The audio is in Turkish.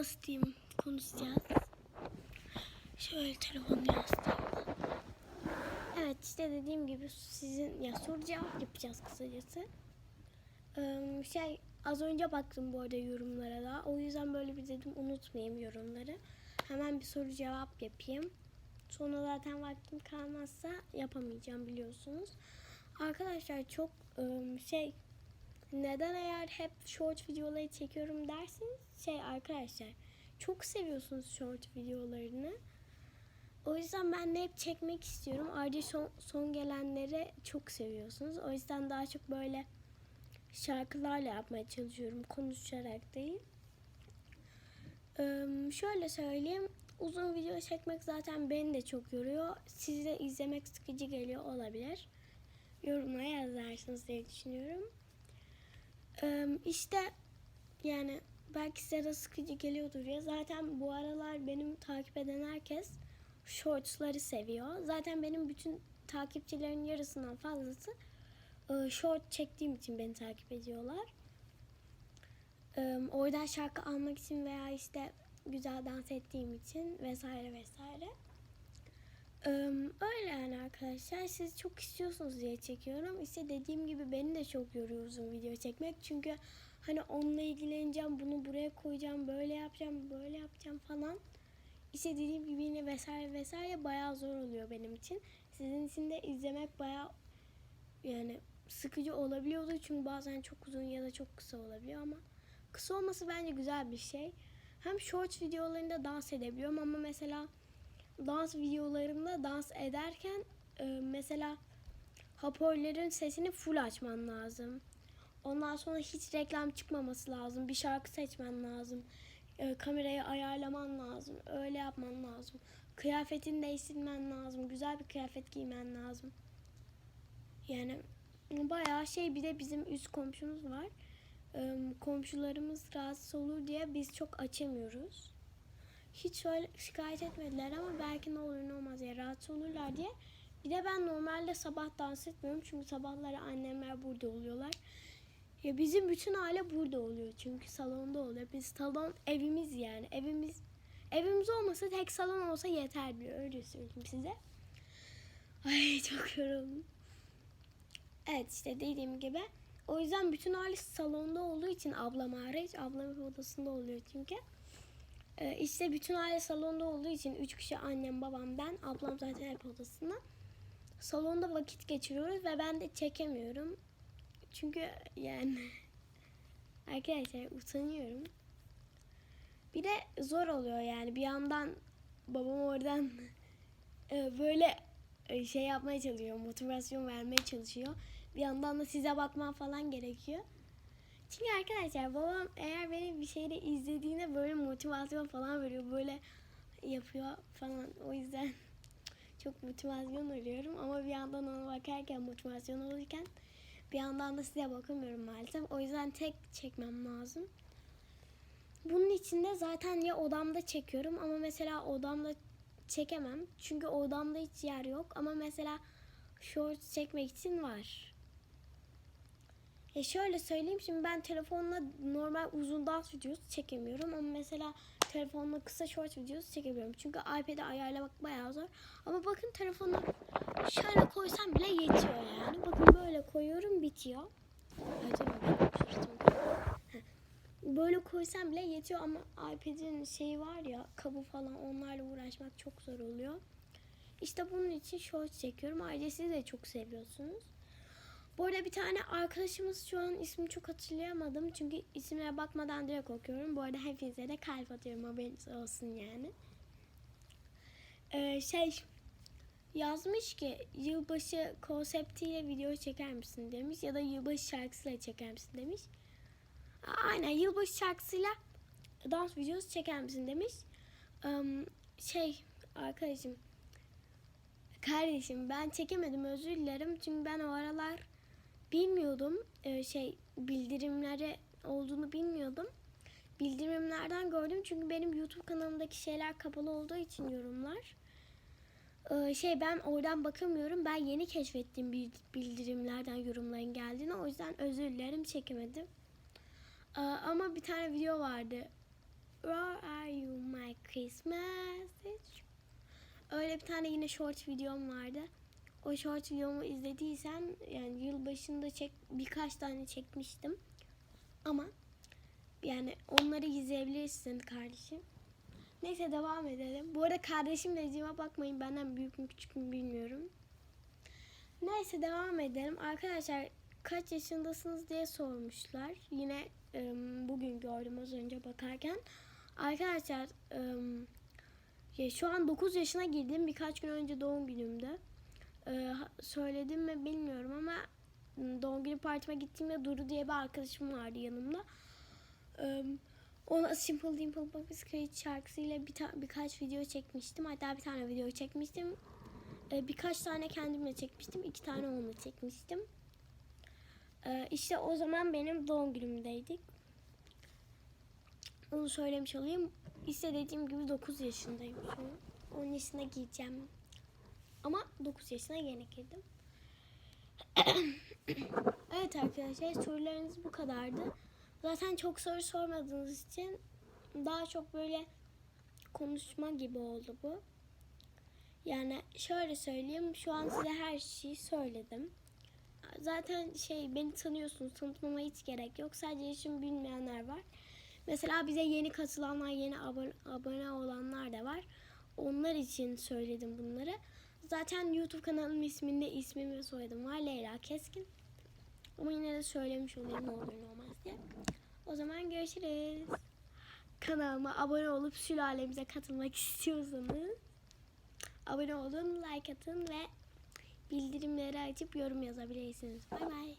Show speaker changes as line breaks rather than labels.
nasıl diyeyim konuşacağız. Şöyle telefonu yastığımda. Evet işte dediğim gibi sizin ya soru cevap yapacağız kısacası. Ee, şey az önce baktım bu arada yorumlara da. O yüzden böyle bir dedim unutmayayım yorumları. Hemen bir soru cevap yapayım. Sonra zaten vaktim kalmazsa yapamayacağım biliyorsunuz. Arkadaşlar çok şey neden eğer hep short videoları çekiyorum dersiniz şey arkadaşlar çok seviyorsunuz short videolarını. O yüzden ben de hep çekmek istiyorum. Ayrıca son, son gelenleri çok seviyorsunuz. O yüzden daha çok böyle şarkılarla yapmaya çalışıyorum. Konuşarak değil. Ee, şöyle söyleyeyim. Uzun video çekmek zaten beni de çok yoruyor. Sizi de izlemek sıkıcı geliyor olabilir. Yorumlara yazarsınız diye düşünüyorum. İşte yani belki size de sıkıcı geliyordur ya. Zaten bu aralar benim takip eden herkes shortsları seviyor. Zaten benim bütün takipçilerin yarısından fazlası e, short çektiğim için beni takip ediyorlar. Oradan şarkı almak için veya işte güzel dans ettiğim için vesaire vesaire. Öyle yani arkadaşlar. Siz çok istiyorsunuz diye çekiyorum. İşte dediğim gibi beni de çok yoruyor uzun video çekmek. Çünkü hani onunla ilgileneceğim, bunu buraya koyacağım, böyle yapacağım, böyle yapacağım falan. İşte dediğim gibi yine vesaire vesaire bayağı zor oluyor benim için. Sizin için de izlemek bayağı yani sıkıcı olabiliyordu çünkü bazen çok uzun ya da çok kısa olabiliyor ama kısa olması bence güzel bir şey. Hem short videolarında dans edebiliyorum ama mesela dans videolarımda dans ederken e, mesela hoparlörün sesini full açman lazım. Ondan sonra hiç reklam çıkmaması lazım. Bir şarkı seçmen lazım. E, kamerayı ayarlaman lazım. Öyle yapman lazım. Kıyafetini değiştirmen lazım. Güzel bir kıyafet giymen lazım. Yani bayağı şey bir de bizim üst komşumuz var. E, komşularımız rahatsız olur diye biz çok açamıyoruz. Hiç şöyle şikayet etmediler ama belki ne olur ne olmaz ya rahatsız olurlar diye. Bir de ben normalde sabah dans etmiyorum çünkü sabahları annemler burada oluyorlar. Ya bizim bütün aile burada oluyor çünkü salonda oluyor. Biz salon evimiz yani evimiz evimiz olmasa tek salon olsa yeter diyor öyle söyleyeyim size. Ay çok yoruldum. Evet işte dediğim gibi o yüzden bütün aile salonda olduğu için ablam hariç ablam hep odasında oluyor çünkü. Ee, işte bütün aile salonda olduğu için üç kişi annem babam ben ablam zaten hep odasında. Salonda vakit geçiriyoruz ve ben de çekemiyorum. Çünkü yani arkadaşlar utanıyorum. Bir de zor oluyor yani bir yandan babam oradan e, böyle e, şey yapmaya çalışıyor, motivasyon vermeye çalışıyor. Bir yandan da size bakman falan gerekiyor. Çünkü arkadaşlar babam eğer beni bir şeyde izlediğinde böyle motivasyon falan veriyor. Böyle yapıyor falan. O yüzden çok motivasyon arıyorum. Ama bir yandan ona bakarken motivasyon olurken bir yandan da size bakamıyorum maalesef. O yüzden tek çekmem lazım. Bunun için de zaten ya odamda çekiyorum ama mesela odamda çekemem. Çünkü odamda hiç yer yok. Ama mesela shorts çekmek için var. Ya şöyle söyleyeyim şimdi ben telefonla normal uzun dans videosu çekemiyorum ama mesela telefonla kısa short videosu çekebiliyorum. Çünkü iPad'i ayarlamak bayağı zor. Ama bakın telefonu şöyle koysam bile yetiyor yani. Bakın böyle koyuyorum bitiyor. Heh. Böyle koysam bile yetiyor ama iPad'in şeyi var ya kabı falan onlarla uğraşmak çok zor oluyor. İşte bunun için short çekiyorum. Ayrıca siz de çok seviyorsunuz. Bu arada bir tane arkadaşımız şu an ismini çok hatırlayamadım. Çünkü isimlere bakmadan direkt okuyorum. Bu arada hepinize de kalp atıyorum haberiniz olsun yani. Ee, şey yazmış ki yılbaşı konseptiyle video çeker misin demiş. Ya da yılbaşı şarkısıyla çeker misin demiş. Aynen yılbaşı şarkısıyla dans videosu çeker misin demiş. Ee, şey arkadaşım kardeşim ben çekemedim özür dilerim. Çünkü ben o aralar bilmiyordum e, şey bildirimleri olduğunu bilmiyordum. Bildirimlerden gördüm çünkü benim YouTube kanalımdaki şeyler kapalı olduğu için yorumlar. E, şey ben oradan bakamıyorum. Ben yeni keşfettiğim bildirimlerden yorumların geldiğini. O yüzden özür dilerim çekemedim. E, ama bir tane video vardı. Where are you my Christmas? Öyle bir tane yine short videom vardı. O short videomu izlediysen yani yılbaşında çek birkaç tane çekmiştim. Ama yani onları izleyebilirsin kardeşim. Neyse devam edelim. Bu arada kardeşim dediğime bakmayın benden büyük mü küçük mü bilmiyorum. Neyse devam edelim. Arkadaşlar kaç yaşındasınız diye sormuşlar. Yine bugün gördüm az önce bakarken. Arkadaşlar şu an 9 yaşına girdim. Birkaç gün önce doğum günümdü. Ha- söyledim mi bilmiyorum ama doğum günü partime gittiğimde Duru diye bir arkadaşım vardı yanımda. Im, ona Simple Dimple Puppy Screech şarkısıyla bir ta- birkaç video çekmiştim. Hatta bir tane video çekmiştim. Ee, birkaç tane kendimle çekmiştim. iki tane onunla çekmiştim. Ee, işte o zaman benim doğum günümdeydik. Onu söylemiş olayım. İşte dediğim gibi 9 yaşındayım şu an. 10 yaşına gireceğim. Ama 9 yaşına yeni girdim. evet arkadaşlar sorularınız bu kadardı. Zaten çok soru sormadığınız için daha çok böyle konuşma gibi oldu bu. Yani şöyle söyleyeyim şu an size her şeyi söyledim. Zaten şey beni tanıyorsunuz tanıtmama hiç gerek yok. Sadece yaşımı bilmeyenler var. Mesela bize yeni katılanlar, yeni abone olanlar da var. Onlar için söyledim bunları. Zaten YouTube kanalımın isminde ismim ve soyadım var. Leyla Keskin. Ama yine de söylemiş olayım ne olur ne olmaz diye. O zaman görüşürüz. Kanalıma abone olup sülalemize katılmak istiyorsanız abone olun, like atın ve bildirimleri açıp yorum yazabilirsiniz. Bay bay.